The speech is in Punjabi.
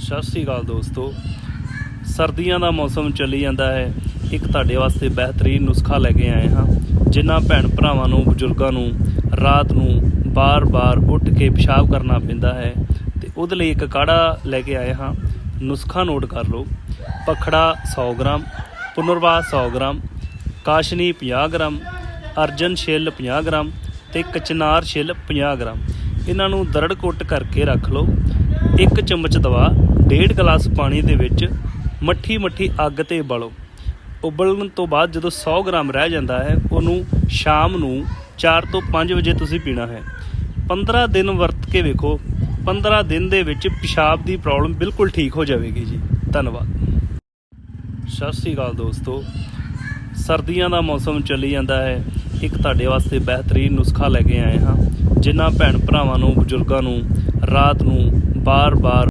ਸਤਿ ਸ੍ਰੀ ਅਕਾਲ ਦੋਸਤੋ। ਸਰਦੀਆਂ ਦਾ ਮੌਸਮ ਚੱਲੀ ਜਾਂਦਾ ਹੈ। ਇੱਕ ਤੁਹਾਡੇ ਵਾਸਤੇ ਬਿਹਤਰੀਨ ਨੁਸਖਾ ਲੈ ਕੇ ਆਏ ਹਾਂ। ਜਿਨ੍ਹਾਂ ਭੈਣ ਭਰਾਵਾਂ ਨੂੰ, ਬਜ਼ੁਰਗਾਂ ਨੂੰ ਰਾਤ ਨੂੰ ਬਾਰ-ਬਾਰ ਉੱਠ ਕੇ ਪਿਸ਼ਾਬ ਕਰਨਾ ਪੈਂਦਾ ਹੈ। ਤੇ ਉਹਦੇ ਲਈ ਇੱਕ ਕਾੜਾ ਲੈ ਕੇ ਆਏ ਹਾਂ। ਨੁਸਖਾ ਨੋਟ ਕਰ ਲਓ। ਪਖੜਾ 100 ਗ੍ਰਾਮ ਪੁਨਰਵਾਸ 100 ਗ੍ਰਾਮ, ਕਾਸ਼ਨੀ 50 ਗ੍ਰਾਮ, ਅਰਜਨ ਛਿੱਲ 50 ਗ੍ਰਾਮ ਤੇ ਕਚਨਾਰ ਛਿੱਲ 50 ਗ੍ਰਾਮ। ਇਹਨਾਂ ਨੂੰ ਦਰੜ ਕੁੱਟ ਕਰਕੇ ਰੱਖ ਲਓ। ਇੱਕ ਚਮਚ ਦਵਾ ਡੇਢ ਗਲਾਸ ਪਾਣੀ ਦੇ ਵਿੱਚ ਮੱਠੀ ਮੱਠੀ ਅੱਗ ਤੇ ਉਬਾਲੋ ਉਬਲਣ ਤੋਂ ਬਾਅਦ ਜਦੋਂ 100 ਗ੍ਰਾਮ ਰਹਿ ਜਾਂਦਾ ਹੈ, ਉਹਨੂੰ ਸ਼ਾਮ ਨੂੰ 4 ਤੋਂ 5 ਵਜੇ ਤੁਸੀਂ ਪੀਣਾ ਹੈ। 15 ਦਿਨ ਵਰਤ ਕੇ ਵੇਖੋ 15 ਦਿਨ ਦੇ ਵਿੱਚ ਪਿਸ਼ਾਬ ਦੀ ਪ੍ਰੋਬਲਮ ਬਿਲਕੁਲ ਠੀਕ ਹੋ ਜਾਵੇਗੀ ਜੀ। ਧੰਨਵਾਦ। ਸਤਿ ਸ੍ਰੀ ਅਕਾਲ ਦੋਸਤੋ। ਸਰਦੀਆਂ ਦਾ ਮੌਸਮ ਚੱਲੀ ਜਾਂਦਾ ਹੈ। ਇੱਕ ਤੁਹਾਡੇ ਵਾਸਤੇ ਬਿਹਤਰੀਨ ਨੁਸਖਾ ਲੈ ਕੇ ਆਏ ਹਾਂ, ਜਿਨ੍ਹਾਂ ਭੈਣ ਭਰਾਵਾਂ ਨੂੰ, ਬਜ਼ੁਰਗਾਂ ਨੂੰ, ਰਾਤ ਨੂੰ ਬਾਰ-ਬਾਰ